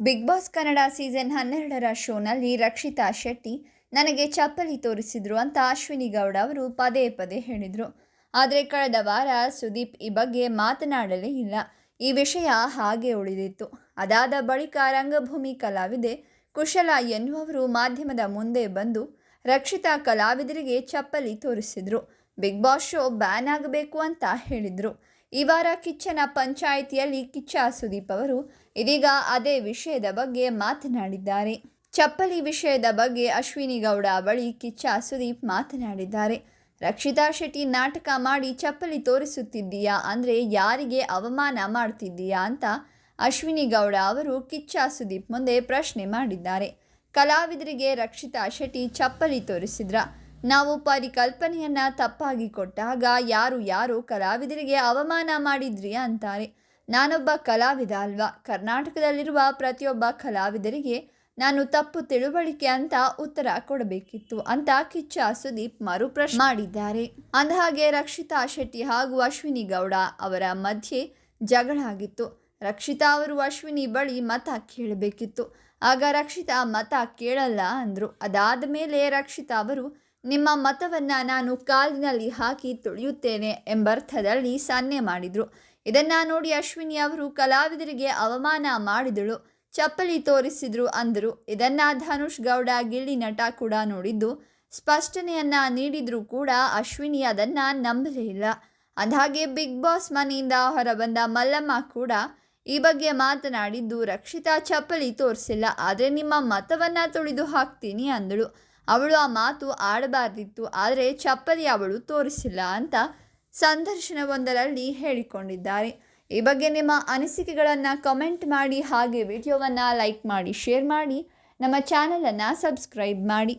Big boss Kannada season ಹನ್ನೆರಡರ ಶೋನಲ್ಲಿ ರಕ್ಷಿತಾ ಶೆಟ್ಟಿ ನನಗೆ ಚಪ್ಪಲಿ ತೋರಿಸಿದ್ರು ಅಂತ ಅಶ್ವಿನಿ ಗೌಡ ಅವರು ಪದೇ ಪದೇ ಹೇಳಿದರು. ಆದರೆ ಕಳೆದ ವಾರ ಸುದೀಪ್ ಈ ಬಗ್ಗೆ ಮಾತನಾಡಲೇ ಇಲ್ಲ. ಈ ವಿಷಯ ಹಾಗೆ ಉಳಿದಿತ್ತು. ಅದಾದ ಬಳಿಕ ರಂಗಭೂಮಿ ಕಲಾವಿದೆ ಕುಶಲ ಎನ್ನುವರು ಮಾಧ್ಯಮದ ಮುಂದೆ ಬಂದು ರಕ್ಷಿತಾ ಕಲಾವಿದರಿಗೆ ಚಪ್ಪಲಿ ತೋರಿಸಿದರು. ಬಿಗ್ ಬಾಸ್ ಶೋ ಬ್ಯಾನ್ ಆಗಬೇಕು ಅಂತ ಹೇಳಿದರು. ಈ ವಾರ ಕಿಚ್ಚನ ಪಂಚಾಯಿತಿಯಲ್ಲಿ ಕಿಚ್ಚ ಸುದೀಪ್ ಅವರು ಇದೀಗ ಅದೇ ವಿಷಯದ ಬಗ್ಗೆ ಮಾತನಾಡಿದ್ದಾರೆ. ಚಪ್ಪಲಿ ವಿಷಯದ ಬಗ್ಗೆ ಅಶ್ವಿನಿ ಗೌಡ ಬಳಿ ಕಿಚ್ಚ ಸುದೀಪ್ ಮಾತನಾಡಿದ್ದಾರೆ. ರಕ್ಷಿತಾ ಶೆಟ್ಟಿ ನಾಟಕ ಮಾಡಿ ಚಪ್ಪಲಿ ತೋರಿಸುತ್ತಿದ್ದೀಯಾ? ಅಂದರೆ ಯಾರಿಗೆ ಅವಮಾನ ಮಾಡ್ತಿದ್ದೀಯಾ ಅಂತ ಅಶ್ವಿನಿ ಗೌಡ ಅವರು ಕಿಚ್ಚ ಸುದೀಪ್ ಮುಂದೆ ಪ್ರಶ್ನೆ ಮಾಡಿದ್ದಾರೆ. ಕಲಾವಿದರಿಗೆ ರಕ್ಷಿತಾ ಶೆಟ್ಟಿ ಚಪ್ಪಲಿ ತೋರಿಸಿದ್ರ? ನಾವು ಪರಿಕಲ್ಪನೆಯನ್ನ ತಪ್ಪಾಗಿ ಕೊಟ್ಟಾಗ ಯಾರು ಯಾರು ಕಲಾವಿದರಿಗೆ ಅವಮಾನ ಮಾಡಿದ್ರಿ ಅಂತಾರೆ. ನಾನೊಬ್ಬ ಕಲಾವಿದ ಅಲ್ವಾ? ಕರ್ನಾಟಕದಲ್ಲಿರುವ ಪ್ರತಿಯೊಬ್ಬ ಕಲಾವಿದರಿಗೆ ನಾನು ತಪ್ಪು ತಿಳುವಳಿಕೆ ಅಂತ ಉತ್ತರ ಕೊಡಬೇಕಿತ್ತು ಅಂತ ಕಿಚ್ಚ ಸುದೀಪ್ ಮರುಪ್ರಶ್ನೆ ಮಾಡಿದ್ದಾರೆ. ಅಂದಹಾಗೆ ರಕ್ಷಿತಾ ಶೆಟ್ಟಿ ಹಾಗೂ ಅಶ್ವಿನಿ ಗೌಡ ಅವರ ಮಧ್ಯೆ ಜಗಳ ಆಗಿತ್ತು. ರಕ್ಷಿತಾ ಅವರು ಅಶ್ವಿನಿ ಬಳಿ ಮತ ಕೇಳಬೇಕಿತ್ತು. ಆಗ ರಕ್ಷಿತಾ ಮತ ಕೇಳಲ್ಲ ಅಂದರು. ಅದಾದ ಮೇಲೆ ರಕ್ಷಿತಾ ಅವರು ನಿಮ್ಮ ಮತವನ್ನ ನಾನು ಕಾಲಿನಲ್ಲಿ ಹಾಕಿ ತುಳಿಯುತ್ತೇನೆ ಎಂಬರ್ಥದಲ್ಲಿ ಸನ್ನೆ ಮಾಡಿದರು. ಇದನ್ನ ನೋಡಿ ಅಶ್ವಿನಿ ಅವರು ಕಲಾವಿದರಿಗೆ ಅವಮಾನ ಮಾಡಿದಳು. ಚಪ್ಪಲಿ ತೋರಿಸಿದ್ರು ಅಂದರು. ಇದನ್ನ ಧನುಷ್ ಗೌಡ ಗಿಲ್ಲಿ ನಟ ಕೂಡ ನೋಡಿದ್ದು. ಸ್ಪಷ್ಟನೆಯನ್ನ ನೀಡಿದ್ರು ಕೂಡ ಅಶ್ವಿನಿ ಅದನ್ನ ನಂಬಲೇ ಇಲ್ಲ. ಅಂದಹಾಗೆ ಬಿಗ್ ಬಾಸ್ ಮನೆಯಿಂದ ಹೊರಬಂದ ಮಲ್ಲಮ್ಮ ಕೂಡ ಈ ಬಗ್ಗೆ ಮಾತನಾಡಿದ್ದು, ರಕ್ಷಿತಾ ಚಪ್ಪಲಿ ತೋರಿಸಿಲ್ಲ, ಆದರೆ ನಿಮ್ಮ ಮತವನ್ನ ತುಳಿದು ಹಾಕ್ತೀನಿ ಅಂದಳು. ಅವಳು ಆ ಮಾತು ಆಡಬಾರ್ದಿತ್ತು, ಆದರೆ ಚಪ್ಪಲಿ ಅವಳು ತೋರಿಸಿಲ್ಲ ಅಂತ ಸಂದರ್ಶನವೊಂದರಲ್ಲಿ ಹೇಳಿಕೊಂಡಿದ್ದಾರೆ. ಈ ಬಗ್ಗೆ ನಿಮ್ಮ ಅನಿಸಿಕೆಗಳನ್ನು ಕಮೆಂಟ್ ಮಾಡಿ, ಹಾಗೆ ವಿಡಿಯೋವನ್ನು ಲೈಕ್ ಮಾಡಿ ಶೇರ್ ಮಾಡಿ, ನಮ್ಮ ಚಾನಲನ್ನು ಸಬ್ಸ್ಕ್ರೈಬ್ ಮಾಡಿ.